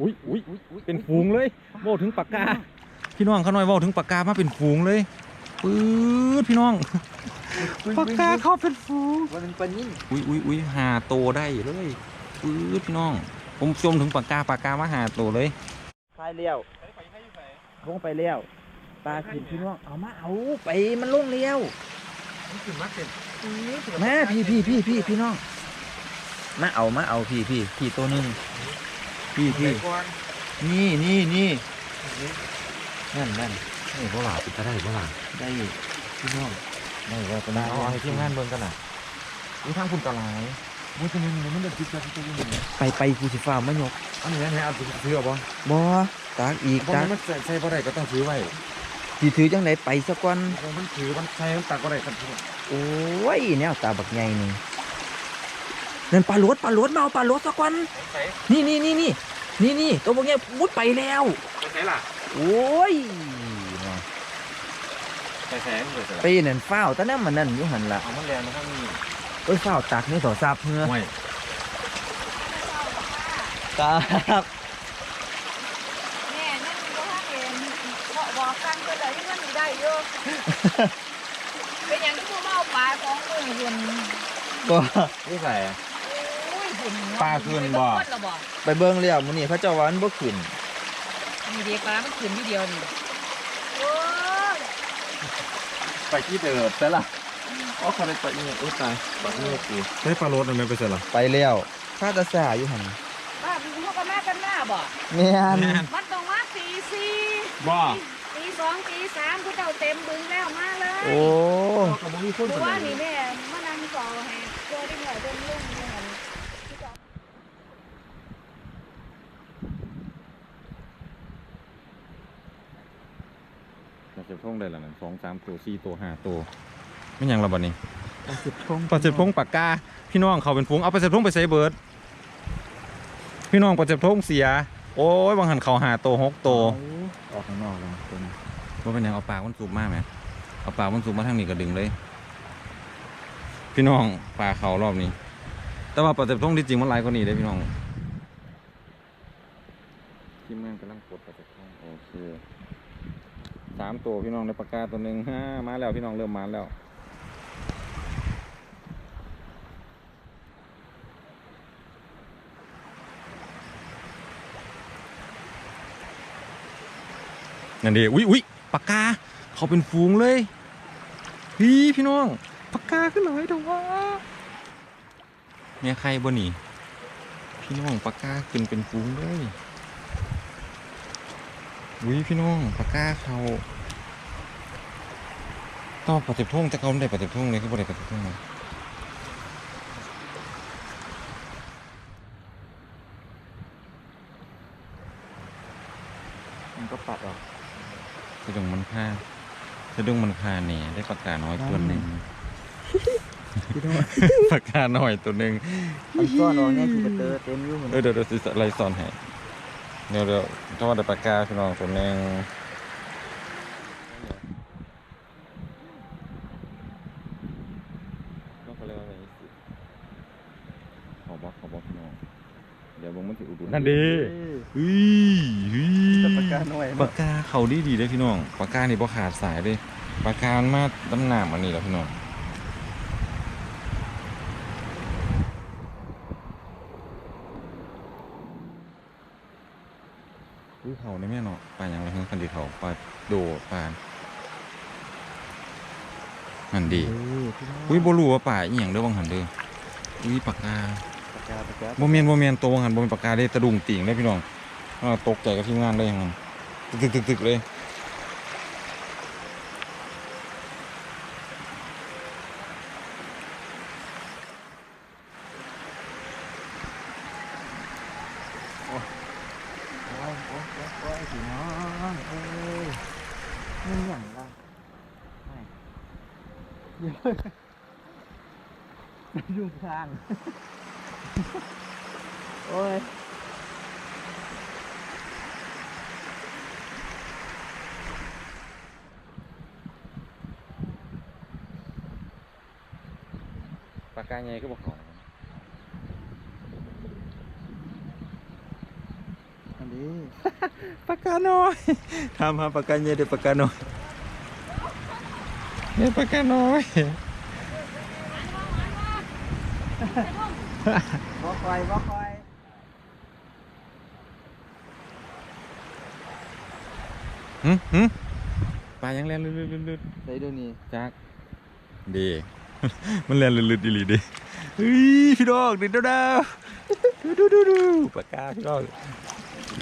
อุ้ยอุ้ยเป็นฝูงเลยโว้ถึงปากกา พี่น้องเขาหน่อยเว้าถึงปากกามาเป็นฝูงเลยปื๊ดพี่น้องปากกาเข้าเป็นฝูงมันเป็นปลานิ่มอุ้ยอุ้ยอุ้ยหาโตได้เลยปื๊ดพี่น้อง ผมชมถึงปากกาปากกามาหาโตเลยพายเลี้ยวลงไปเลี้ยวปลาขึ้นพี่น้องเอามาเอาไปมันลงเลี้ยวขึ้นมาเสร็จมาพี่พี่พี่พี่พี่น้องมาเอามาเอาพี่พี่พี่ตัวหนึ่ง พี่พี่นี่นี่นี่นั่นนั่นนี่บ่หลาปิดก็ได้บ่หลาได้อยู่พี่น้องได้ว่าจะได้เอาให้ทีมงานเบิ่งกันน่ะอุ้ยทางคุณตะลายมุ้ยตัวนึงมันจะติดกันตัวนึงไปไปกูสิฟ้ามายกอันนี้ให้เอาซื้อเอาบ่บอตากอีกบ่ตากมันใส่บ่ได้ก็ต้องซื้อไว้สิถือจังไหนไปสักวันมันถือมันใช้มันตักบ่ได้กันโอ้ยแนวตาบักใหญ่นี่ นั่นปลาโลดปลาโลดมาเอาปลาโลดสักวันใส่นี่นี่นี่นี่นี่นี่ตัวบักใหญ่มุดไปแล้วใส่ล่ะโอ้ยใส่แสงเลยไปนั่นฝ้าวตอนนั้นมันนั่นอยู่หันละเอามันแรงนะครับนี่เอ้ยฝ้าวตักนี่ต่อซาบเพื่อห่วยครับแม่นั่นก็ท่านเองบอกบอกกันก็เลยที่มันได้เยอะเป็นอย่างที่พวกเราปลาของมือหุ่นก็นี่ใส่ โอ้ยหุ่นปลาขึ้นบ่บ่บ่ไปเบิ่งแล้วมื้อนี้เขาเจ้าว่ามันบ่ขึ้นมีเด็กปลามันขึ้นทีเดียวนี่โอ้ยไปที่เดิมใช่ล่ะอ๋อเขาได้ไปนี่โอ้ตายบักนี่กูใช้ปลารสมันไม่ไปใช่ล่ะไปแล้วข้าตาสาอยู่หันป้าพี่เขาก็มากันหน้าบ่แม่นมันต้องมาตีสี่บ่ตีสองตีสามผู้เจ้าเต็มบึงแล้วมาเลยโอ้ก็บ่มีคนเพราะว่านี่แม่มานั่งก่อให้เจอได้หน่อยเดินลุ่มนี่หัน ปลา เจ็บพงได้แล้วนั่นสองสามตัวสี่ตัวห้าตัวไม่ยังละบัดนี้ปลาสิบทงปลาเจ็บพงปากกาพี่น้องเขาเป็นพวงเอาปลาเจ็บพงไปใส่เบิร์ดพี่น้องปลาเจ็บพงเสีย โอ้ยบางหันเขาหาตัวหกตัวออกข้างนอกแล้วตัวนี้ว่าเป็นยังเอาปากมันสูบมากไหมเอาปากมันสูบมาทางนี้ก็ดึงเลย พี่น้องปลาเขารอบนี้ แต่ว่าปลาเจ็บพงที่จริงมันหลายกว่านี้เลยพี่น้องทีมงกำลังกดปลาเจ็บพงโอเค สามตัวพี่น้องในปากกาตัวหนึ่งฮ่ามาแล้วพี่น้องเริ่มมาแล้วนั่นดีอุ้ยอุ้ยปากกา เขาเป็นฟูงเลยพี่พี่น้องปากกาขึ้นเลยเดี๋ยวว่าเนี่ยใครบ่หนีพี่น้องปากกาขึ้นเป็นฟูงเลย อุ้ยพี่น้องปากกาเขาต้องปฏิบท่งจะเขาได้ปฏิบท่งเลยคือบ่ได้ปฏิบท่งเลยมันก็ปัดออกสะดุ้งมันค่าสะดุ้งมันค่าเนี่ยได้ปากกาน้อยตัวหนึ่งพี่น้องปากกาน้อยตัวหนึ่งมันซ่อนออกเนี่ยคือกระเตอเต็มอยู่เหมือนเออเดี๋ยวเดี๋ยวสิอะไรสอนให้ เดี๋ยวเดี๋ยวถ้าว่าได้ปากกาพี่น้องตัวหนึงต้องเขาเรียกว่าอะไรสิขอบอกขอบอกพี่น้องเดี๋ยวบงมันสิอุดหนุนนั่นดีอุ้ยอุ้ยแต่ปากกาหน่อยปากกาเขาดีดีเลยพี่น้องปากกานี่บ่ขาดสายเลยปากกามันมาดำน้ำอันนี้แล้วพี่น้อง อุ้ยเขาในแม่เนาะปลาอย่างไรคันดีเขาปลาโดปลาอันดีเออพี่น้องอุ้ยบ่รู้ว่าปลาอีหยังเด้อบังหันเด้ออุ้ยปากกาปากกาปากกาบ่แม่นบ่แม่นตัวบังหันบ่เป็นปากกาเด้ตะดุ่งติ่งเลยพี่น้องอ่าตกใจกับทีมงานเลยอย่างนั้นตึกๆๆๆเลย โอ้ยโอ้ยโอ้ยโอ้ยพี่น้องเอ้ยมันหยังล่ะไม่เดี๋ ยวยุ่งข้าง โอ้ยปากกาใหญ่ก็บอกเขาอันนี้ ปากกาน้อยทำหาปากกาใหญ่เด็ปากกาน้อย เนี่ยปากกาน้อยบ่คอยบ่คอยหึหึปลายังแล่นลืดๆๆใส่ดูนี่ๆจักดี มันแล่นลืดๆอีหลีเดิเฮ้ยพี่น้องดิดดาวๆดูดูดูปากกาพี่น้อง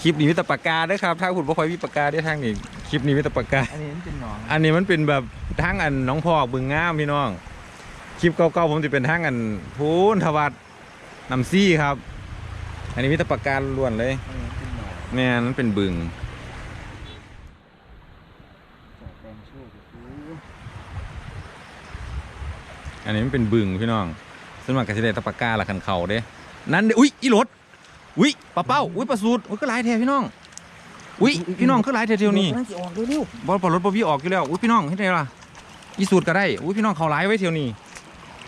คลิปนี้มีแต่ปากกาเด้อครับทางคุณบ่ค่อยมีปากกาเด้อทางนี้ คลิปนี้มีแต่ปากกา อันนี้มันเป็นหนองอันนี้มันเป็นแบบทางอันน้องพอกบึงงามพี่น้อง คลิปเก่าๆผมจะเป็นทางอันพูนทวัดนำซี่ครับ อันนี้มีแต่ปากการล้วนเลยอันนี้มันเป็นหนองแม่นั้นเป็นบึง จากแปลงโชคก็คืออันนี้มันเป็นบึงพี่น้องส่วนมากก็จะได้แตะปากกาละคันเขาเด้ นั่นเด้อุ้ยอีรถอุ้ยปลาเป้าอุ้ยปลาสูตรอุ้ยก็หลายแท้พี่น้อง อุ้ยพี่น้องก็หลายแท้เดียวนี้กำลังสิออกเร็วบอลปลารถบอพี่ออกอยู่แล้วอุ้ยพี่น้องเห็นไงล่ะอีสูตรก็ได้อุ้ยพี่น้องเขาหลายไว้เที่ยวนี้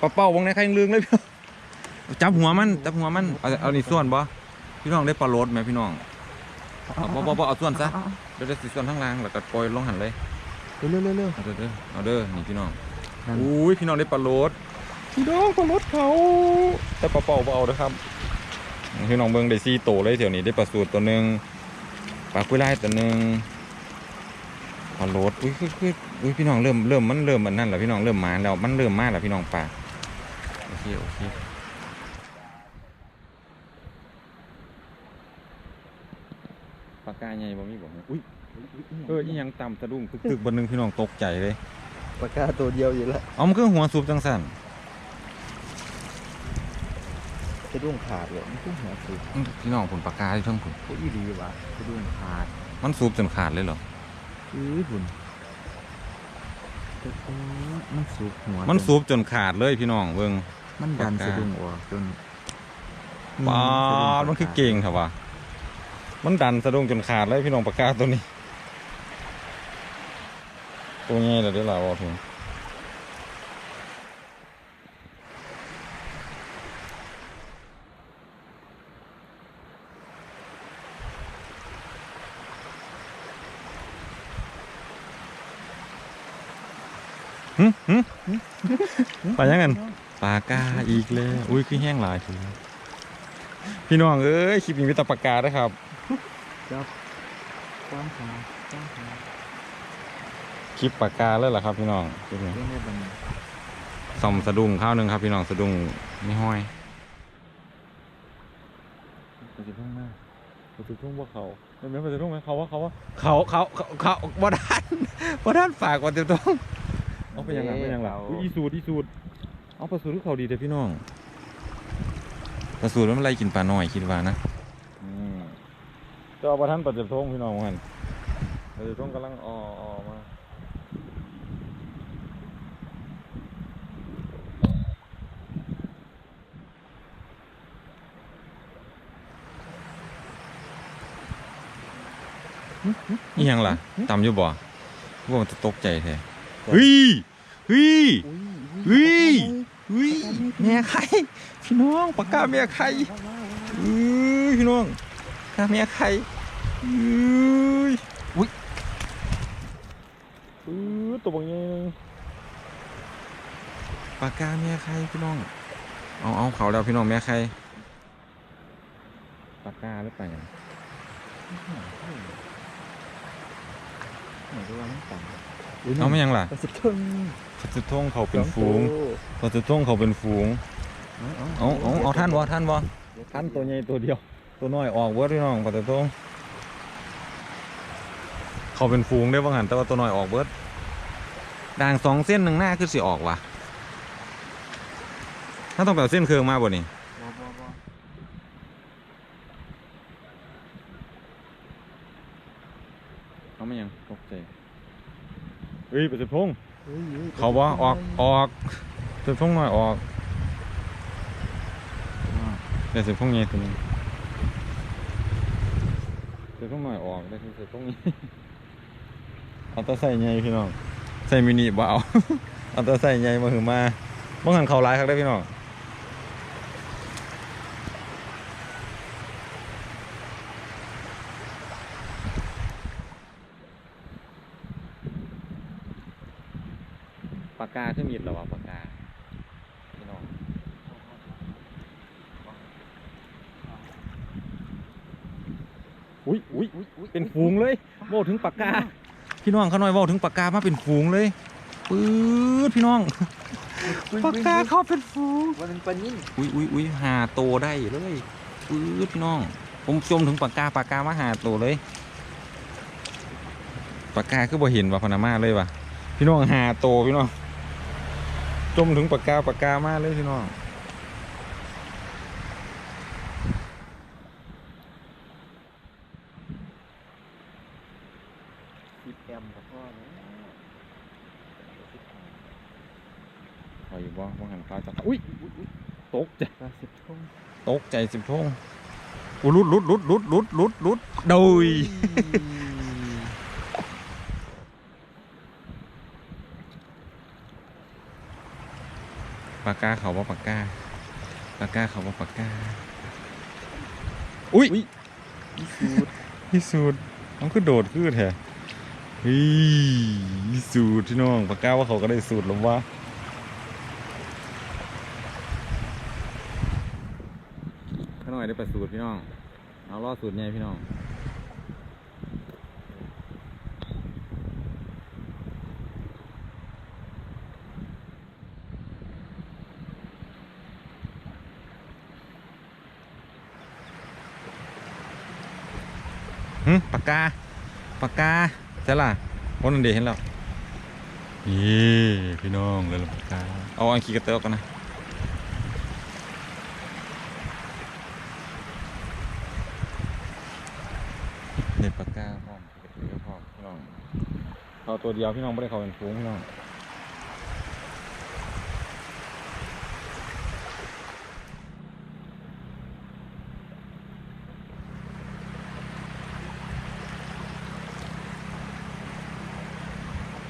ปลาเป้าวงในใครยังลืมเลยพี่จับหัวมันจับหัวมันเอาเอานี่ส่วนบ่พี่น้องได้ปลาโรถไหมพี่น้องเอาบ่บ่บ่เอาส่วนซะเดี๋ยวเดี๋ยวสิส่วนทั้งล่างแล้วก็ปล่อยลงหันเลยเร็วๆเร็วเอาเด้อเด้อเอาเด้อนี่พี่น้องอุ้ยพี่น้องได้ปลาโรถพี่น้องปลาโรถเขาแต่ปลาเป้าบ่เอาเด้อครับพี่น้องเบิ่งได้สี่โตเลยเที่ยวนี้ได้ปลาสูตรตัวหนึ่ง ปลากุ้ยลายตัวหนึงพอโหลดอุ้ยคือคืออุ้ยพี่น้องเริ่มเริ่มมันเริ่มมันนั่นแล้วพี่น้องเริ่มมาแล้วมันเริ่มมาแล้วพี่น้องป่าโอเคโอเคปากกาใหญ่บ่มีบ่อุ้ยเอออีหยังต่ำสะดุ้งตึกๆบนนึงพี่น้องตกใจเลยๆปากกาตัวเดียวอยู่แล้วเอามันคือหัวสูบจังสั่น สะดุ้งขาดเลยมันคือหัวสุดอื้อพี่น้องผลปากกาที่เทั้งผลโอ้ยดีว่ะสะดุ้งขาดมันสูบจนขาดเลยเหรออื้อหุ่นแต่โอ้ยมันสุกหัวมันสูบจนขาดเลยพี่น้องเบิ่ง มันดันปากกา สะดุ้งออกจนปาดมันคือเก่งครับวะมันดันสะดุ้งจนขาดเลยพี่น้องปากกาตัวนี้ ตัวใหญ่เลยเดี๋ยวเราบอกถึง หึหึไปยังไงปากกาอีกแล้วอุ้ยคือแห้งหลายทีพี่น้องเอ้ยคลิปนี้มีแต่ปากกานะครับกว้างขาก้างขาคลิปปากกาเลยเหรอครับ พี่น้องคลิปนี้เรื่องได้บังซ่อมสะดุ้งข้าวหนึ่งครับ พี่น้องสะดุ้งไม่ห้อยปฏิทุ่งมากปฏิทุ่งว่าเขาไม่ไม่ปฏิทุ่งไหมเขาว่าเขาว่าเขาเขาเขาเขาบ่ด้านบ่ด้านฝากปฏิทุ่ง เอาไปยังไงไปยังไงอุ๊ยอีสูดอีสูดเอาปลาสูดที่เขาดีแต่พี่น้องปลาสูดมันอะไรกินปลาหน่อยคิดว่านะอืมจะเอาปลาท่านปฏิทุ่งพี่น้องมันปฏิทุ่งกำลังออออมานี่ยังล่ะตำอยู่บ่ว่ามันจะตกใจแท้ เฮ้ยเฮ้ยเฮ้ยเฮ้ยแม่ไข่พี่น้องปากกาแม่ไข่เอ้ยพี่น้องปากกาแม่ไข่เอ้ยอุ้ยเออตัวบางอย่างปากกาแม่ไข่พี่น้องเอาเอาเขาแล้วพี่น้องแม่ไข่ปากกาหรือเปล่าเนี่ยเหมือนกับว่ามันต่ำ เอาไม่ยังล่ะกระสิบทึ่งปลาจุดท่งเขาเป็นฝูงปลาจุดท่งเขาเป็นฝูงเอาเอาเอาท่านวะท่านวะท่านตัวใหญ่ตัวเดียว ตัวน้อยออกเวิร์ดพี่น้องปลาจุดท่งเขาเป็นฝูงได้บ้างหันแต่ว่าตัวน้อยออกเวิร์ดด่างสองเส้นหนึ่งหน้าคือสิออกว่ะถ้าต้องแบบเส้นเคืองมาบ่นี่บ่บ่บ่เขาไม่ยังตกใจ เฮ้ยปลาจุดท่งฮ้ยฮ้ยเขาบ่ออกออกจุดท่งน้อยออกเดี๋ยวจุดท่งใหญ่ตัวหนึงจุดท่งน้อยออกได้คือจุดท่งนี้เอาแตัวใส่ใหญ่พี่น้องใส่มินิบ่เอาเอาแตัวใส่ใหญ่มาหือมาบ่หันเขาร้ายครับได้อพี่น้อง ปากกาขึ้นมีดเหรอวะปากกาพี่น้องอุ้ยอุ้ย เป็นฝูงเลยโว้ถึงปากกา พี่น้องเขาหน่อยเว้าถึงปากกามาเป็นฝูงเลยปื๊ดพี่น้องปากกาเข้าเป็นฝูงวันนึงปลานิ่นอุ้ยอุ้ยอุ้ยหาโตได้เลยปื๊ดพี่น้อง ผมจมถึงปากกาปากกามาหาโตเลยปากกาคือบ่เห็นว่าพนามาเลยว่ะพี่น้องหาโตพี่น้องจมถึงปากกาปากกามาเลยพี่น้อง สิบแอมกับพ่อเนี่ย คอยว่าว่าหันฟ้าจะอุ้ยตกใจปลาสิบทงตกใจสิบทงอุ้ยลุดลุดลุดลุดลุดลุดลุดโดยปากกาเขาว่าปากกาปากกาเขาว่าปากกาอุ้ยสูตรพิสูจน์มันคือโดดคือแท้เฮ้ยพิสูจน์พี่น้องปากกาว่าเขาก็ได้สูตรแล้ววะ ข้าหน่อยได้ประสูตรพี่น้อง เอาล่อสูตรไงพี่น้องหึปากกา ปากกาใช่ล่ะวันนั้นเดเห็นแล้วนี่พี่น้องเลยปากกา เอาอันขีกระเตอกกันนะ เด็ดปากกาพร้อมขี้กระเตอพร้อมพี่น้องเขาตัวเดียวพี่น้องไม่ได้เขาเป็นฟูงพี่น้อง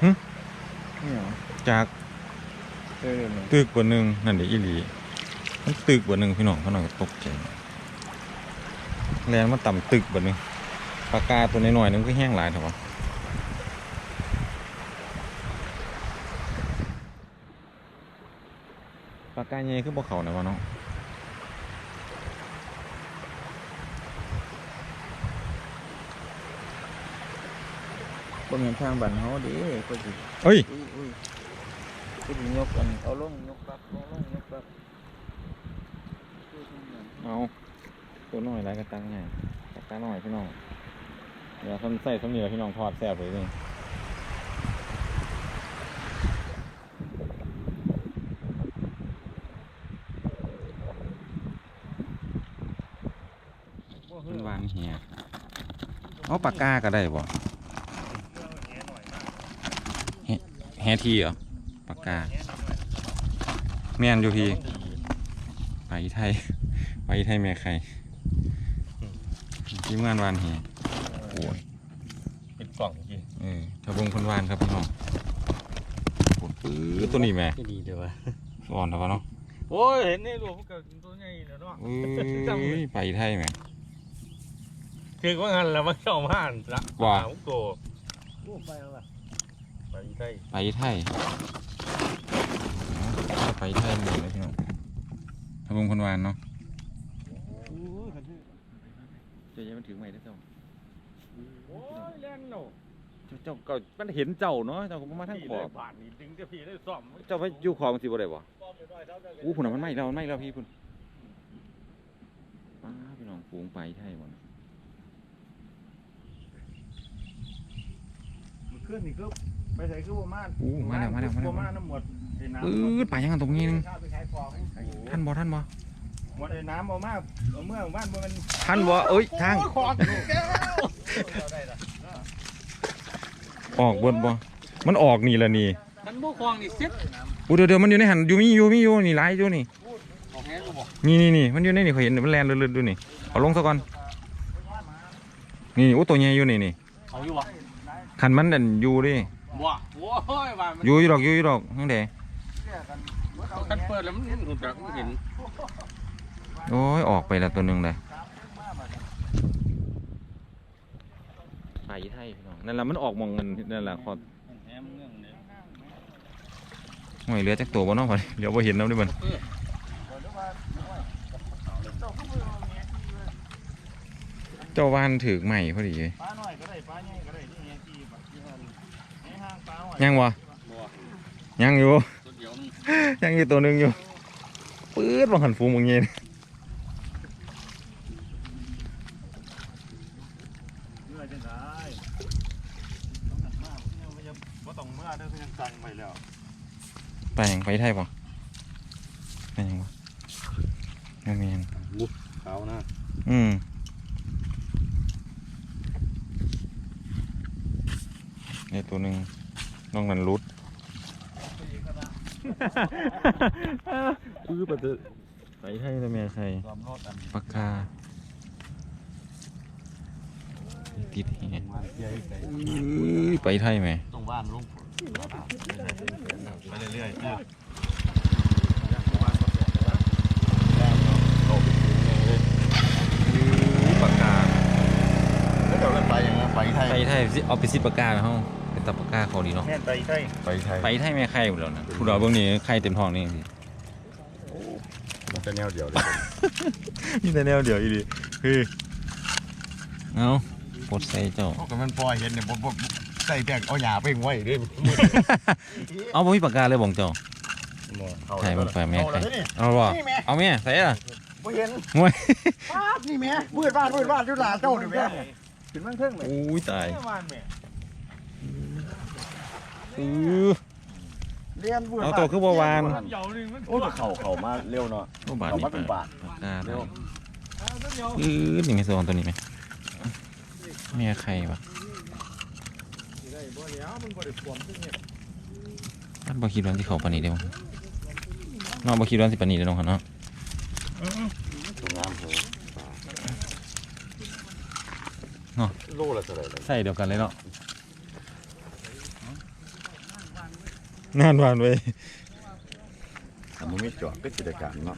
หึนี่เหรอจากเออเนี่ยตึกบนหนึ่งนั่นเดี๋ยวอีหลีมันตึกบนหนึ่งพี่น้องเขาหน่อยก็ตกใจแลนมาต่ำตึกบนหนึ่ง ปากกาตัวน้อยๆนึงก็แห้งหลายเถอะวะปากกาใหญ่คือบ่เขานะวะเนาะบ่เห็นทางบันเฮาเดิก็สิเอ้ยอุ้ยอุ้ยก็สิยกกันเอาลงยกปับลงลงยกปับเอาตัวน้อยไรก็ตั้งไงปากกาน้อยพี่น้อง เดี๋ยวทำใส่สมีแล้วพี่น้องทอดแซ่บเลยนี่มันวานเหียเอาปากกาก็ได้บ่แฮแฮทีเหรอปากกาแม่นอยู่พี่ไปไทยไปไทยแม่ใครทีมงานวานเหีย โอ้ยเป็นกล่องจริงเออทะบงคนวานครับพี่น้องโอ้ยปื้อตัวนี้แม่ก็ดีเดี๋ยววะอ่อนแล้ววะเนาะโอ้ยเห็นในหลวงมันก็ตัวใหญ่แล้วเนาะเอ้ยไปไทยแม่ คือว่างันแล้วมันเข้ามาหันละว่าสามโกโอ้ไปแล้วล่ะไปได้ไปไทยเอาไปไทยหมดเลยพี่น้องทะบงคนวานเนาะเจะยังมันถึงไหมได้อเจ้า โอ้ยแล่นเนาะเจ้าเจ้าก็มันเห็นเจ้าเนาะเจ้าก็บ่มาทางขอบผ่านนี่ดึงจะพี่ได้ซ่อมเจ้าไปอยู่ขอบมันสิบ่ได้บ่ซ่อมเรียบร้อยเท่านั้นเลยอู้พุ่นน่ะมันไหม้แล้วมันไหม้แล้วพี่พุ่นป้าพี่น้องฝูงไปไทยหมดมันขึ้นนี่ก็ไปใส่คือบ่มาอู้มาแล้วมาแล้วมาแล้วบ่มาน้ำหมดไอ้น้ำปื๊ดไปยังกันตรงนี้นึงข้าวไปขายของท่านบ่ท่านบ่ หมดไอ้น้ำเอามาเอาเมื่อบ้านบ่มันท่านบ่เอ้ยทางโอ้ยของแก้วได้ละออกเบิดบ่มันออกนี่ละนี่ท่านบ่คลองนี่เซ็ตอู้เดี๋ยวเดี๋ยวมันอยู่ในหันอยู่มีอยู่มีอยู่นี่หลายอยู่นี่ของแห้งก็บ่นี่นี่นี่มันอยู่ในนี่เขาเห็นมันแลนเลื่อนๆดูนี่เอาลงซะก่อนนี่อู้ตัวใหญ่อยู่นี่นี่เอาอยู่บ่คันมันนั่นอยู่ดิบ่โอ้ยว่ามันอยู่อยู่ดอกอยู่อยู่ดอกจังไดคันเปิดแล้วมันหูจักมันเห็น โอ้ย ออกไปแล้วตัวหนึงเลยไปไทยพี่น้องนั่นล่ะมันออกหมองเงินนั่นล่ะขอแหมเงื่อนเนี่ยหอยเหลือจักตัวบ่เนาะพอดีเดี๋ยวบ่เห็นน้ำด้วยมันเจ้าวานถือใหม่พอดีเลยปลาหน่อยก็ได้ปลาใหญ่ก็ได้นี่ไงที่แบบที่มันให้ห้างปลาหน่อยยังวะบ่ยังอยู่ตัวเดียวนึงยังอยู่ตัวหนึงอยู่ปื๊ดบางหันฟูงบางเงี้ย เมื่อจังได้ต้องหันมากเนี่ยมันจะบ่ต้องเมื่อเด้อคือยังสั่งไปแล้ว ไปยังไปไทยป่ะไปยังวะยังมียังเขานะอืมนี่ตัวหนึ่งน้องนันรุดปื้อปะเตอไปไทยแล้วแม่ใครความรอดอันปากกาติดแฮะมันเสียอีกไอื้อไปไทยไหมต้องบ้านลง ไปเรื่อยๆเนี่ยปากกาแล้วเดี๋ยวเราไปยังไงไปไทยไปไทยสิเอาไปซิปากกาไห้อเป็นตาปากกาเขาดีเนาะแม่ไปไทยไปไทยไปไทยแม่ไข่หมดแล้วนะผู้ดาวเบื้องนี้ไข่เต็มท้องนี่สิมันจะแนวเดียวเลยมีแต่แนวเดียวอีดีคือเอาปลดใส่เจ้าเพราะมันปล่อยเห็นเนี่ยบ่บ่ ใส่แบกเอาหยาไปไว้เด้เอาบ่มีปากกาเลยบอกเจ้าใช่มันไปแม่ไข่เอาบ่เอาแม่ใส่ละบ่เห็นมวยบ้านนี่แม่มืดบ้านมืดบ้านอยู่หลานเจ้านี่แม่ขึ้นมั่งเทิงแม่อุ้ยตายบ้านแม่อือเรียนมืดเอาตัวคือบ่วานโอ้ยเข่าเข่ามาเร็วเนาะโอ้บาทเอานี่มาเป็นบาทปากกาเร็ได้วอือนี่ไม่สอนตัวนี้ไหม แม่ไข่ปะมันบ่คิดว่าสิเข้าปานนี้เด้บ่เนาะบ่คิดว่าสิปานนี้เด้เนาะเนาะตรงน้ำโหเนาะโลละเท่าไหร่เลยใส่เดียวกันเลยเนาะนานวานเว้ยอันนี้ไม่จอดก็กิจการเนาะ